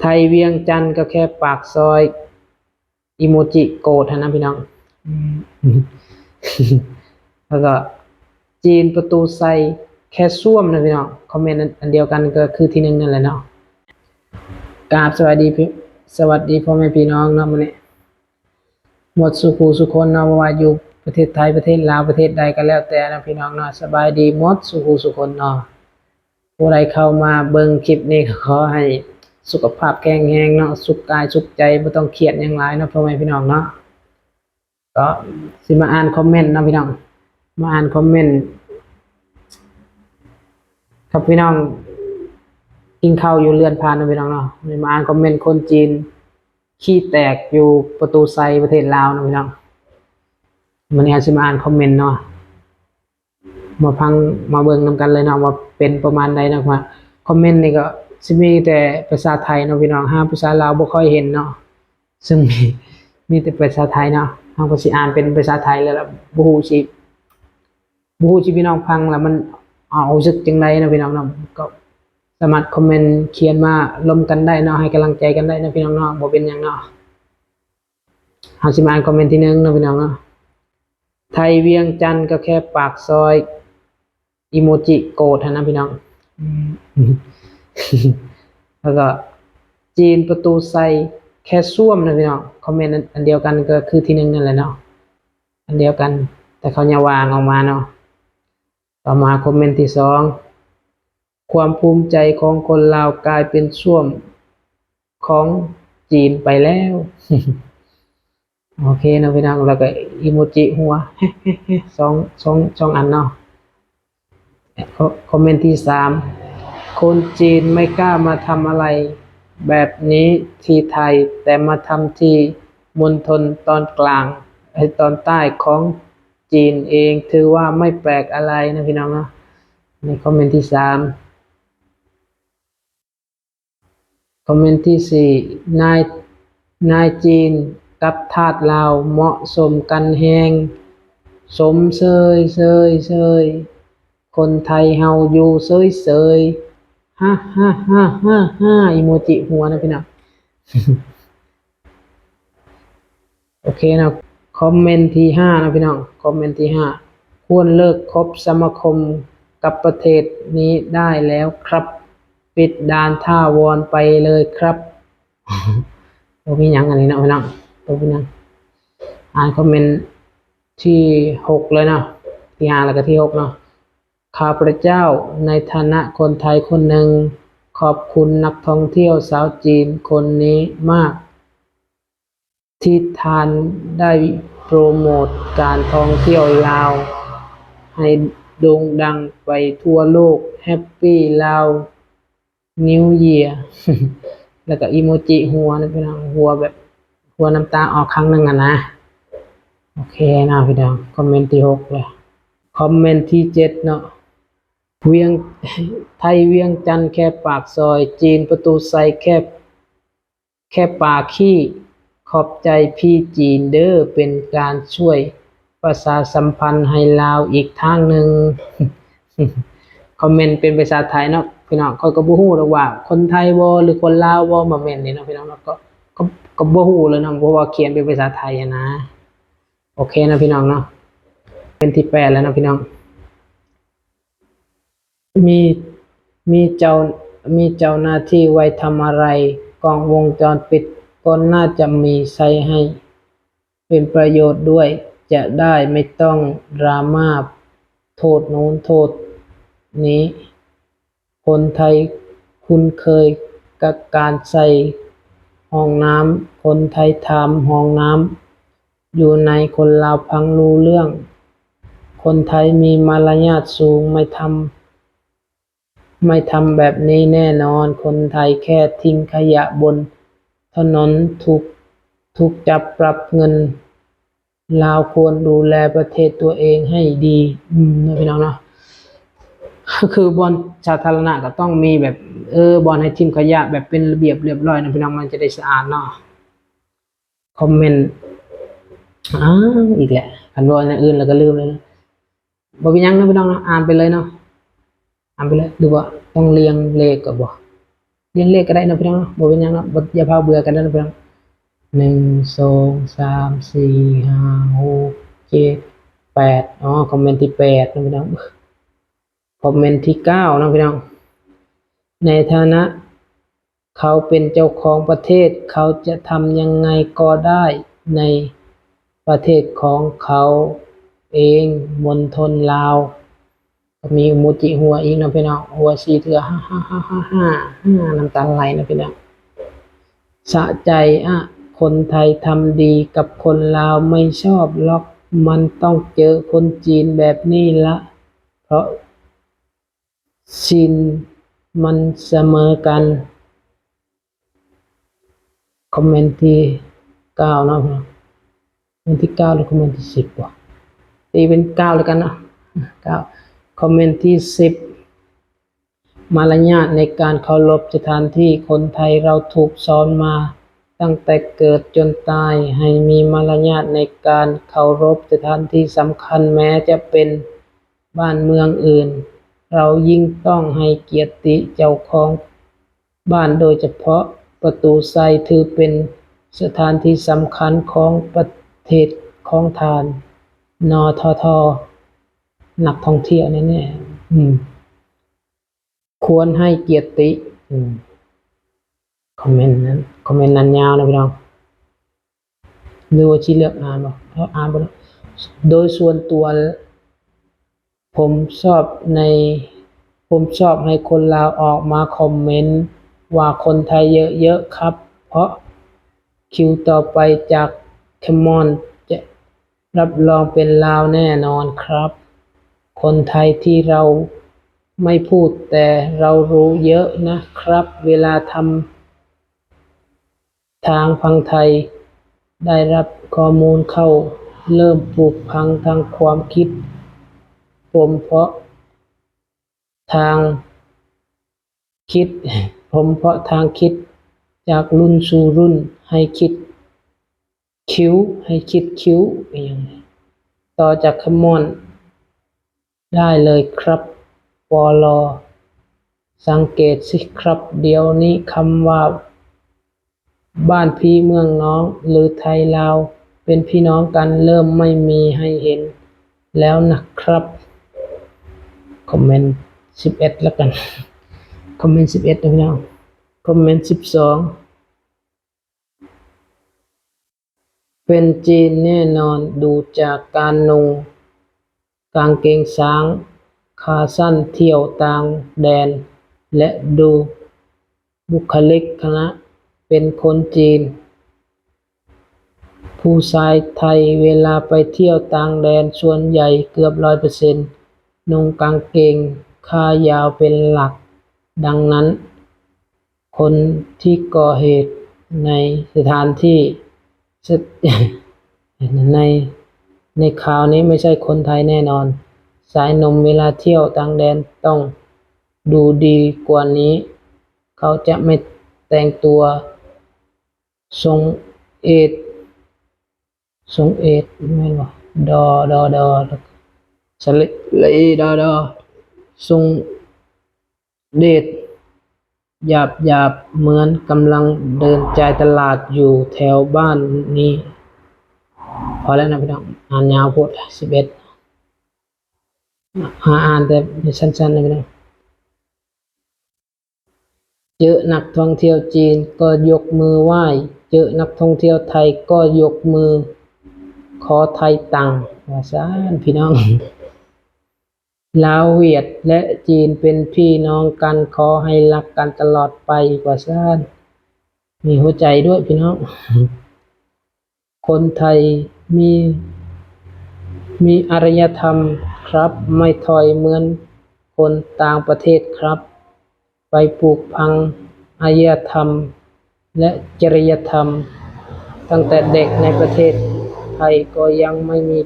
ไทยเวียงจันทร์ก็แค่ปากซอยอีโมจิโกรธหั้นนะพี่น้อง แล้วก็จีนประตูไซแค่ซ่วมนะพี่น้อง คอมเมนต์อันเดียวกันก็คือที่หนึ่งนั่นแหละเนาะกราบสวัสดีพี่สวัสดีพ่อแม่พี่น้องเนาะมื้อนี้หมดสุขูสุคนเนาะบ่ว่าอยู่ประเทศไทยประเทศลาวประเทศใดก็แล้วแต่นะพี่น้องเนาะสบายดีหมดสุขูสุคนเนาะผู้ใดเข้ามาเบิ่งคลิปนี้ก็ขอให้ สุขภาพแข็งแรงเนาะสุขกายสุขใจบ่ต้องเครียดหยังหลายเนาะพ่อแม่พี่น้องเนาะก็สิมาอ่านคอมเมนต์นะพี่น้อง มาอ่านคอมเมนต์ครับพี่น้องกินข้าวอยู่เรือนพานนะพี่น้องเนาะมาอ่านคอมเมนต์คนจีน ขี้แตกอยู่ประตูไซประเทศลาวนะพี่น้องมันนี้สิมาอ่านคอมเมนต์เนาะมาพังมาเบิ่งนำกันเลยเนาะว่าเป็นประมาณใดนาะว่าคอมเมนต์นี่ก็ สิมีแต่ภาษาไทยเนาะพี่น้องห้าภาษาลาวบ่ค่อยเห็นเนาะซึ่งมีมีแต่ภาษาไทยเนาะเฮาก็สิอ่านเป็นภาษาไทยแล้วละบ่ฮู้สิบ่ฮู้สิพี่น้องฟังแล้วมันเอาสึกจังไดเนะพี่น้องเนาะก็สามารถคอมเมนต์เขียนมาลมกันได้เนาะให้กำลังใจกันได้นะพี่น้องเนาะบ่เป็นหยังเนาะเฮาสิมาอ่านคอมเมนต์ที่หนึ่งนะพี่น้องเนาะไทยเวียงจันทร์ก็แค่ปากซอย อีโมจิโกรธนนะพี่น้อง แล้วก็จีนประตูไซแค่ซ่วมนะพี่น้องคอมเมนต์อันเดียวกันก็คือที่หนึ่งนั่นแหละเนาะอันเดียวกัน แต่เขาอย่าวางออกมาเนาะต่อมาคอมเมนต์ที่สองความภูมิใจของคนลาวกลายเป็นซ่วมของจีนไปแล้ว โอเคนะพี่น้องแล้วก็อีโมจิหัวสองสองสองอันเนาะคอมเมนต์ที่สาม คนจีนไม่กล้ามาทำอะไร แบบนี้ที่ไทยแต่มาทำที่มณฑลตอนกลางไอตอนใต้ของจีนเองถือว่าไม่แปลกอะไรนะพี่น้องนะในคอมเมนต์ที่สามคอมเมนต์ที่สี่นายนายจีนกับทาสลาวเหมาะสมกันแหงสมเสยเสยเสยคนไทยเฮาอยู่เซยเซย ฮ่าฮ่าฮ่าฮ่าฮ่าอีโมจิหัวนะพี่น้องโอเคนะคอมเมนต์ที่ห้านะพี่น้องคอมเมนต์ที่ห้าควรเลิกคบสมาคมกับประเทศนี้ได้แล้วครับ ปิดด่านท่าวรไปเลยครับตัวมีหยังอันนี้เนะพี่น้องตัวมีหยังอ่านคอมเมนต์ที่หกเลยเนาะที่ห้าแล้วก็ที่หกเนาะ ข้าพเจ้าในฐานะคนไทยคนหนึ่ง ขอบคุณนักท่องเที่ยวสาวจีนคนนี้มาก ที่ทานได้โปรโมทการท่องเที่ยวลาว ให้โด่งดังไปทั่วโลกแฮปปี้ลาวนิวเยียแล้วก็อีโมจิหัวนะพี่น้องหัวแบบหัวน้ำตาออกครั้งหนึ่งอะนะ โอเคนะพี่น้องคอมเมนต์ที่หกเลยคอมเมนต์ที่เจ็ดเนาะ เวียงไทยเวียงจันทร์แค่ปากซอย จีนประตูไซแค่แค่ปากขี้ ขอบใจพี่จีนเด้อเป็นการช่วยประชาสัมพันธ์ให้ลาวอีกทางหนึ่งคอมเมนต์เป็นภาษาไทยเนาะพี่น้องเขาก็บ่ฮู้หรอกว่า คนไทยบ่หรือคนลาวบ่มาเมนนี่เนาะพี่น้องเนาะก็ก็ก็บ่ฮู้เลยเนาะเพราะว่าเขียนเป็นภาษาไทยนะ โอเคนะพี่น้องเนาะเป็นที่แปดแล้วนะพี่น้อง มีมีเจ้ามีเจ้าหน้าที่ไว้ทำอะไร กล้องวงจรปิดก็น่าจะมีใช้ให้ เป็นประโยชน์ด้วย จะได้ไม่ต้องดราม่าโทษโน้นโทษนี้ คนไทยคุ้นเคยกับการใส่ห้องน้ำ คนไทยทำห้องน้ำ อยู่ในคนลาวพังรู้เรื่อง คนไทยมีมารยาทสูงไม่ทำ ไม่ทำแบบนี้แน่นอน คนไทยแค่ทิ้งขยะบนถนนถูกถูกจับปรับเงิน ลาวควรดูแลประเทศตัวเองให้ดีอืมนะพี่น้องเนาะคือบอลสาธารณะก็ต้องมีแบบเออบอลให้ทิ้งขยะแบบเป็นระเบียบเรียบร้อยนะพี่น้องมันจะได้สะอาดเนาะคอมเมนต์อ้าอีกแหละคันว่าอันอื่นแล้วก็ลืมเลยนะบ่เป็นหยังนะพี่น้องเนาะอ่านไปเลยเนาะ อ่านไปเลยดูว่าต้องเรียงเลขกับบ่เรียงเลขก็ได้นะพี่น้องเนาะบ่เป็นยังนะบ่อย่าพาเบื่อกันนะพี่น้องหนึ่งสองสามสี่ห้าหกเจ็ดแปดอ๋อคอมเมนต์ที่แปดนะพี่น้องคอมเมนต์ที่เก้านะพี่น้องในฐานะ เขาเป็นเจ้าของประเทศ เขาจะทำยังไงก็ได้ในประเทศของเขาเองมณฑลลาว มีโมจิหัวอีกนะพี่น้องหัวสีเถือฮ่าฮ่าฮ่าฮ่าฮ่าฮ่าน้ำตาไหลนะพี่น้องสะใจอะคนไทยทำดีกับคนลาวไม่ชอบล็อกมันต้องเจอคนจีนแบบนี้ละ เพราะชินมันเสมอกัน คอมเมนต์ที่เก้านะพี่น้องคอมเมนต์ที่เก้าหรือคอมเมนต์ที่สิบวะตีเป็นเก้าแล้วกันนะเก้า คอมเมนต์ที่สิบมารยาทในการเคารพสถานที่คนไทยเราถูกสอนมา ตั้งแต่เกิดจนตายให้มีมารยาทในการเคารพสถานที่สำคัญแม้จะเป็นบ้านเมืองอื่น เรายิ่งต้องให้เกียรติเจ้าของบ้านโดยเฉพาะประตูไซถือเป็นสถานที่สำคัญของประเทศของทาน นทท นักท่องเที่ยวแน่ๆอืมควรให้เกียรติอืมคอมเมนต์นั้น คอมเมนต์นั้นยาวนะพี่น้องหรือว่าชี้เลือกอ่านบ่เอาอ่านบ่เนาะโดยส่วนตัว ผมชอบในผมชอบให้คนลาวออกมาคอมเมนต์ว่าคนไทยเยอะๆครับ เพราะคิวต่อไปจากแคมอนจะรับรองเป็นลาวแน่นอนครับ คนไทยที่เราไม่พูดแต่เรารู้เยอะนะครับ เวลาทำทางพังไทย ได้รับข้อมูลเข้าเริ่มปลูกพังทางความคิดผมเพราะทางคิด ผมเพราะทางคิด จากรุ่นสู่รุ่นให้คิด คิ้วให้คิดคิ้วอย่างต่อจากคำมอน ได้เลยครับปอลอสังเกตสิครับ เดี๋ยวนี้คำว่า บ้านพี่เมืองน้อง หรือไทยลาวเป็นพี่น้องกันเริ่มไม่มีให้เห็น แล้วนะครับคอมเมนต์สิบเอ็ดแล้วกันคอมเมนต์สิบเอ็ดนะพี่น้องคอมเมนต์สิบสองเป็นจีนแน่นอนดูจากการนุง กางเกงช้างขาสั้นเที่ยวต่างแดน และดูบุคลิกคณะเป็นคนจีน ผู้ชายไทยเวลาไปเที่ยวต่างแดนส่วนใหญ่เกือบร้อยเปอร์เซ็นต์นุ่งกางเกงขายาวเป็นหลัก ดังนั้น คนที่ก่อเหตุในสถานที่ใน ในข่าวนี้ไม่ใช่คนไทยแน่นอน สายหนมเวลาเที่ยวต่างแดนต้องดูดีกว่านี้ เขาจะไม่แต่งตัวทรงเอดทรงเอดไม่นบ่ดอดอดอสลิลีดอดอทรงเดชหยาบหยาบเหมือนกำลังเดินจ่ายตลาดอยู่แถวบ้านนี้ พอแล้วนะพี่น้องอ่านยาวโพดสิบเอ็ดหาอ่านแต่สั้นๆนะพี่น้องเจอนักท่องเที่ยวจีนก็ยกมือไหว้เจอนักท่องเที่ยวไทยก็ยกมือ ขอไทยตังค์ว่าซานพี่น้องลาวเวียดและจีนเป็นพี่น้องกันขอให้รักกันตลอดไปกว่าซ่านมีหัวใจด้วยพี่น้อง คนไทยมีมีอารยธรรมครับ ไม่ถอยเหมือนคนต่างประเทศครับ ไปปลูกพังอารยธรรม และจริยธรรม ตั้งแต่เด็กในประเทศไทยก็ยังไม่มี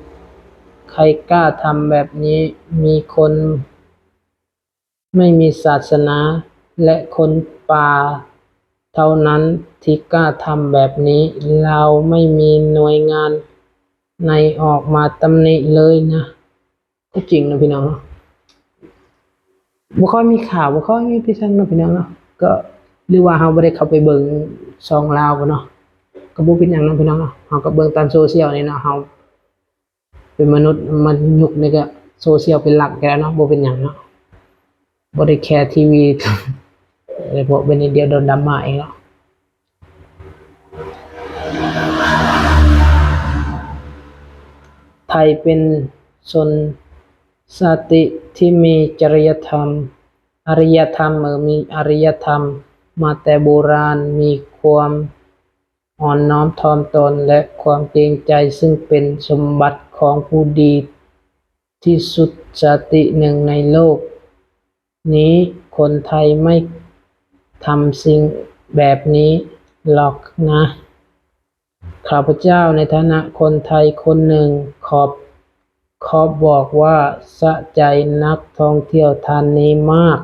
ใครกล้าทำแบบนี้มีคน ไม่มีศาสนาและคนป่า เท่านั้นที่กล้าทำแบบนี้ เราไม่มีหน่วยงานในออกมาตำหนิเลยนะ ก็จริงนะพี่น้องเนาะบ่ค่อยมีข่าวบ่ค่อยมีพิชันนะพี่น้องเนาะก็หรือว่าเฮาบ่ได้เข้าไปเบิ่งช่องลาวบ่เนาะก็บ่เป็นหยังเนาะพี่น้องเนาะเฮาก็เบิ่งตามโซเชียลนี่เนาะเฮาเป็นมนุษย์มันยุคนี้ก็โซเชียลเป็นหลักแล้วเนาะบ่เป็นหยังเนาะบ่ได้แคร์ทีวี เลยพวกเป็นนิดเดียวโดนดราม่าเองเนาะไทยเป็นชนชาติที่มีจริยธรรมอารยธรรมเออมีอารยธรรม มาแต่โบราณมีความอ่อนน้อมถ่อมตนและความเกรงใจซึ่งเป็นสมบัติของผู้ดีที่สุดชาติหนึ่งในโลก นี้คนไทยไม่ ทำสิ่งแบบนี้หรอกนะข้าพเจ้าในฐานะคนไทยคนหนึ่งขอบ ขอบบอกว่าสะใจนักท่องเที่ยวท่านนี้มาก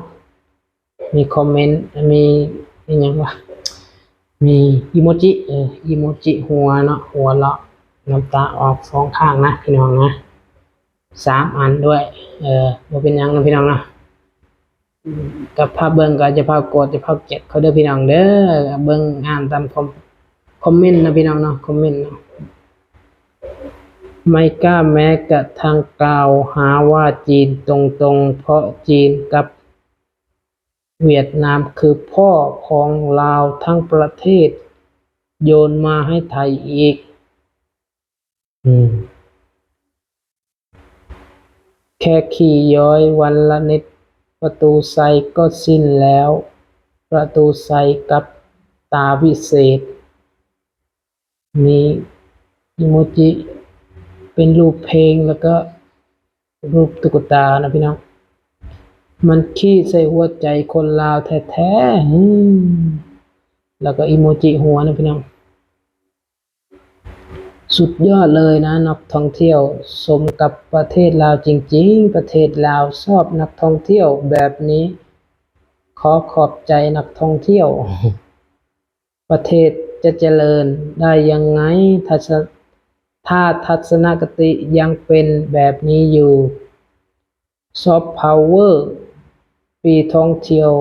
มีคอมเมนต์มีอหยังวะมีอีโมจิเอออีโมจิหัวเนาะหัวเราะน้ำตาออกสองข้างนะพี่น้องนะสามอันด้วย เออบ่เป็นยังนะพี่น้องนะ กับภาพเบิ่งก็จะภาพกดจะภาพเก็บเขาเด้อพี่น้องเด้อเบิ่งอ่านตามคอมคอมเมนต์นะพี่น้องเนาะคอมเมนต์เนาะไม่กล้าแม้กระทั่งกล่าวหาว่าจีนตรงๆ เพราะจีนกับเวียดนามคือพ่อของลาวทั้งประเทศ โยนมาให้ไทยอีก อืม แค่ขี่ย้อยวันละนิด ประตูไซก็สิ้นแล้ว ประตูไซกับตาวิเศษ มีอิโมจิ เป็นรูปเพลงแล้วก็รูปตุ๊กตานะพี่น้อง มันขี้ใส่หัวใจคนลาวแท้ๆแล้วก็อิโมจิหัวนะพี่น้อง สุดยอดเลยนะนักท่องเที่ยว สมกับประเทศลาวจริง ๆ ประเทศลาวชอบนักท่องเที่ยวแบบนี้ ขอขอบใจนักท่องเที่ยว ประเทศจะเจริญได้ยังไงถ้าถ้าทัศนคติยังเป็นแบบนี้อยู่ซอฟต์พาวเวอร์ปีท่องเที่ยว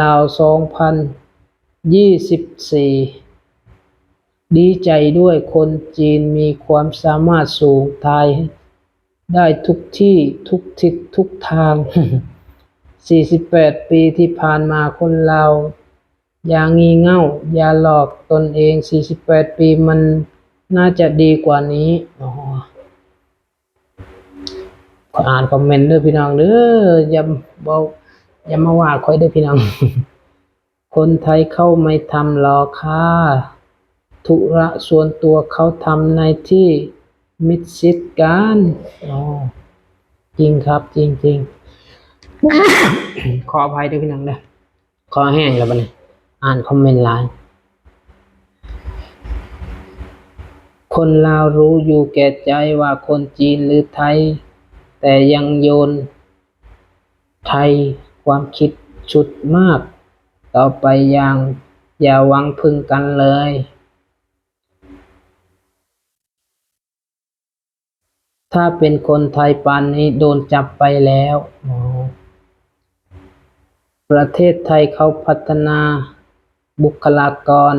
ลาว 2024 ดีใจด้วยคนจีนมีความสามารถสูงทายได้ทุกที่ทุกทิศทุกทาง 48 ปีที่ผ่านมาคนลาอย่างงีเง่า อย่าหลอกตนเอง 48 ปีมันน่าจะดีกว่านี้อ๋ออ่านคอมเมนต์ด้อพี่น้องเด้ออย่าบอกอย่ามาว่าคอยด้อพี่น้อง คนไทยเข้าไม่ทำหรอกค่ะ ธุระส่วนตัวเขาทำในที่มิดชิดกันอ๋อจริงครับ จริงจริงขออภัยด้วยพี่น้องเด้อคอแห้งแล้วบัดนี้อ่านคอมเมนต์ไลน์คนลาวรู้อยู่แก่ใจว่าคนจีนหรือไทย แต่ยังโยน ไทยความคิดชุดมาก ต่อไปอย่างอย่าหวังพึ่งกันเลย ถ้าเป็นคนไทยปานนี้โดนจับไปแล้ว ประเทศไทยเขาพัฒนาบุคลากร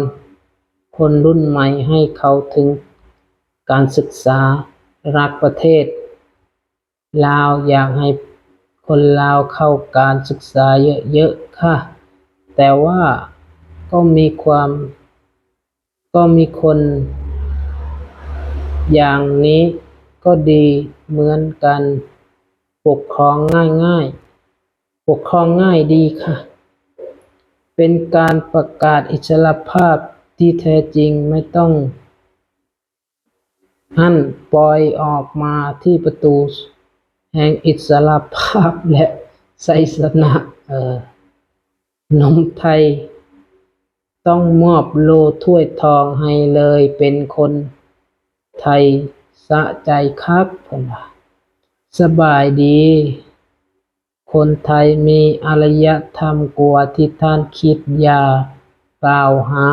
คนรุ่นใหม่ให้เขาถึงการศึกษารักประเทศ ลาวอยากให้คนลาวเข้าการศึกษาเยอะๆค่ะ แต่ว่าก็มีความ ก็มีคนอย่างนี้ ก็ดีเหมือนกัน ปกครองง่ายๆปกครองง่ายดีค่ะ เป็นการประกาศอิสรภาพที่แท้จริงไม่ต้องหันปล่อยออกมาที่ประตู แห่งอิสรภาพและไสสนะเออนมไทย ต้องมอบโล่ถ้วยทองให้เลยเป็นคนไทย สะใจครับเพิ่นว่าสบายดี คนไทยมีอารยธรรมกว่าที่ท่านคิดอย่ากล่าวหา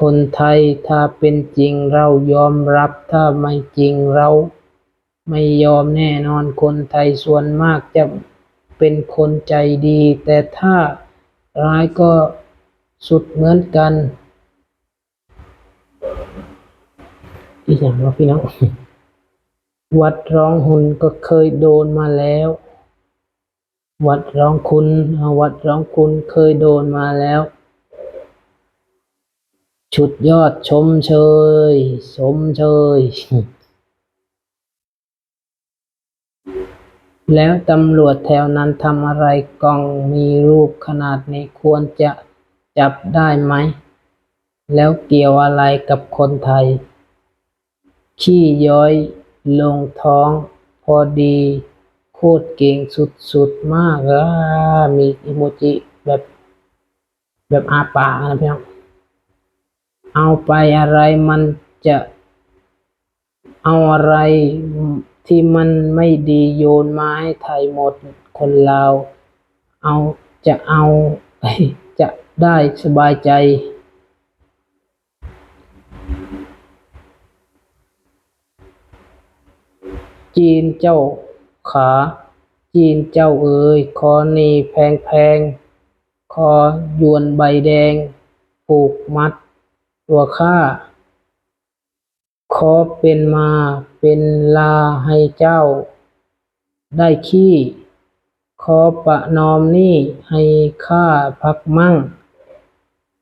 คนไทยถ้าเป็นจริงเรายอมรับถ้าไม่จริงเราไม่ยอมแน่นอนคนไทยส่วนมากจะเป็นคนใจดี แต่ถ้าร้ายก็สุดเหมือนกัน อีกอย่างว่าพี่น้องวัดร้องหุนก็เคยโดนมาแล้ว วัดร้องคุณวัดร้องคุณเคยโดนมาแล้ว ชุดยอดชมเชย ชมเชย แล้วตำรวจแถวนั้นทำอะไรกล้องมีรูปขนาดนี้ควรจะจับได้ไหม แล้วเกี่ยวอะไรกับคนไทย ขี้ย้อยลงท้องพอดี โคตรเก่งสุดๆ มากอะมีอิโมจิแบบ แบบอาปากนะพี่น้องเอาไปอะไรมันจะเอาอะไรที่มันไม่ดีโยนมาให้ไทยหมดคนลาวเอาจะเอาจะได้สบายใจ จีนเจ้าขา จีนเจ้าเอ๋ยขอนีแพงแพงๆขอยวนใบแดง ผูกมัด ตัวข้าขอเป็นมาเป็นลาให้เจ้า ได้ขี้ขอประนอมนี้ให้ข้าพักมั่ง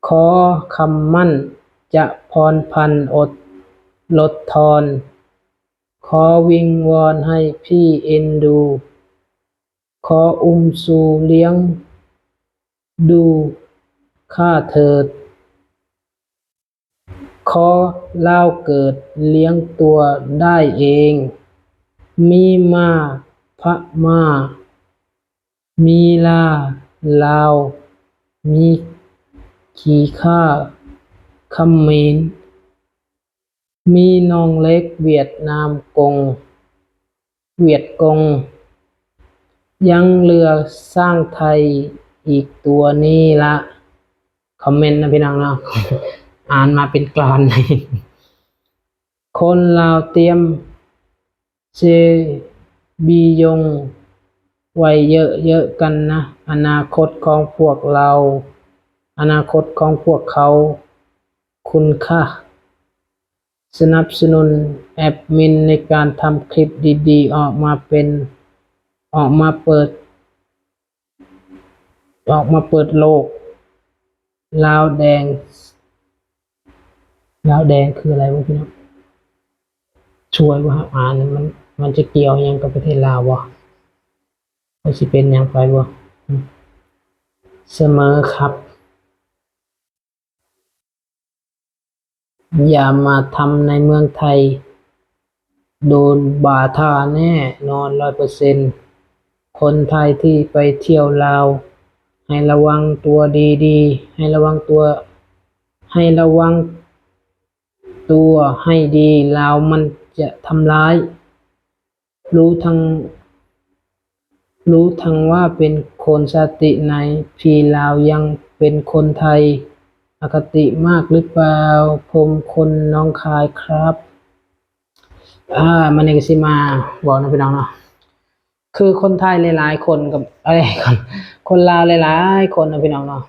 ขอคำมั่นจะพรพันอด ลดทอน ขอวิงวอนให้พี่เอ็นดู ขออุ้มสู่เลี้ยง ดูข้าเถิด ขอเล่าเกิดเลี้ยงตัวได้เอง มีมาพระมา มีลาลาว มีขี่ข้าคำเมน มีนองเล็กเวียดนามกง เวียดกง ยังเหลือสร้างไทยอีกตัวนี้ละคอมเมนต์นะพี่น้องเนาะอ่านมาเป็นกลอนเลยคนลาวเตรียมเจบียงไว้เยอะๆกันนะ อนาคตของพวกเรา อนาคตของพวกเขา คุณค่า สนับสนุนแอดมินในการทำคลิปดีๆ ออกมาเป็นออกมาเปิด ออกมาเปิดโลก ลาวแดง ลาวแดงคืออะไรวะพี่น้องช่วยว่าอ่านมัน มันจะเกี่ยวยังกับประเทศลาววะมันสิเป็นยังไปวะเสมอครับ อย่ามาทำในเมืองไทย โดนบาทาแน่นอนร้อยเปอร์เซ็นคนไทยที่ไปเที่ยวลาว ให้ระวังตัวดีๆ ให้ระวังตัว ให้ระวังตัวให้ดีลาวมันจะทำร้าย รู้ทั้ง รู้ทั้งว่าเป็นคนชาติไหน พี่ลาวยังเป็นคนไทย อคติมากหรือเปล่า ผมคนน้องคายครับอ่ามันเองสิมาบอกนะพี่น้องเนาะคือคนไทยหลายๆคนกับเอ้ยคนคนลาวหลายๆคนนะพี่น้องเนาะ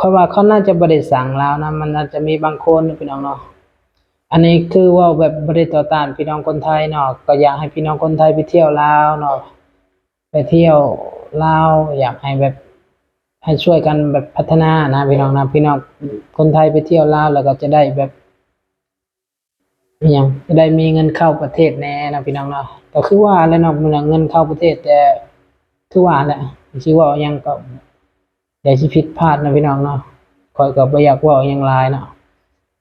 ค่อยว่าเขาน่าจะบริสั่งลาวนะมันอาจจะมีบางคนนะพี่น้องเนาะอันนี้คือว่าแบบบริต่อต้านพี่น้องคนไทยเนาะก็อยากให้พี่น้องคนไทยไปเที่ยวลาวเนาะไปเที่ยวลาวอยากให้แบบ ให้ช่วยกันแบบพัฒนานะพี่น้องนะพี่น้องคนไทยไปเที่ยวลาวแล้วก็จะได้แบบอย่างจะได้มีเงินเข้าประเทศแน่นะพี่น้องเนาะก็คือว่าแล้วเนาะมันเงินเข้าประเทศแต่คือว่าแหละสิว่ายังก็อย่าสิผิดพลาดนะพี่น้องเนาะข่อยก็บ่อยากว่าหยังหลายเนาะ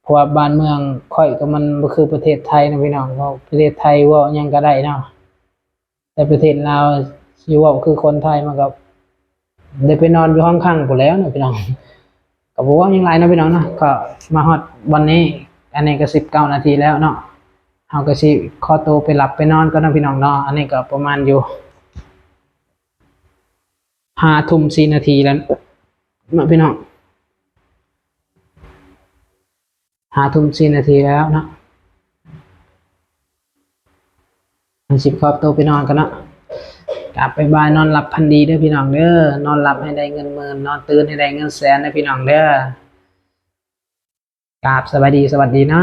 เพราะว่าบ้านเมืองข่อยก็มันบ่คือประเทศไทยนะพี่น้องเพราะประเทศไทยว่ายังก็ได้เนาะแต่ประเทศลาวสิเว่าคือคนไทยมันก็ ได้ไปนอนอยู่ห้องข้างพู้นแล้วเนาะพี่น้องก็บ่ว่ายังหลายเนาะพี่น้องเนาะก็มาฮอดวันนี้ อันนี้ก็19นาทีแล้วเนาะเฮาก็สิขอตัวไปหลับไปนอนก่อนะพี่น้องเนาะอันนี้ก็ประมาณอยู่5ทุ่ม4นาทีแล้วเนาะพี่น้อง5ทุ่ม4นาทีแล้วเนาะสิบขอบตัวไปนอนกันเนาะ กลับไปบายนอนหลับพันดีเด้อพี่น้องเด้อนอนหลับให้ได้เงินหมื่นนอนตื่นให้ได้เงินแสนนะพี่น้องเด้อกราบสวัสดีสวัสดีนะ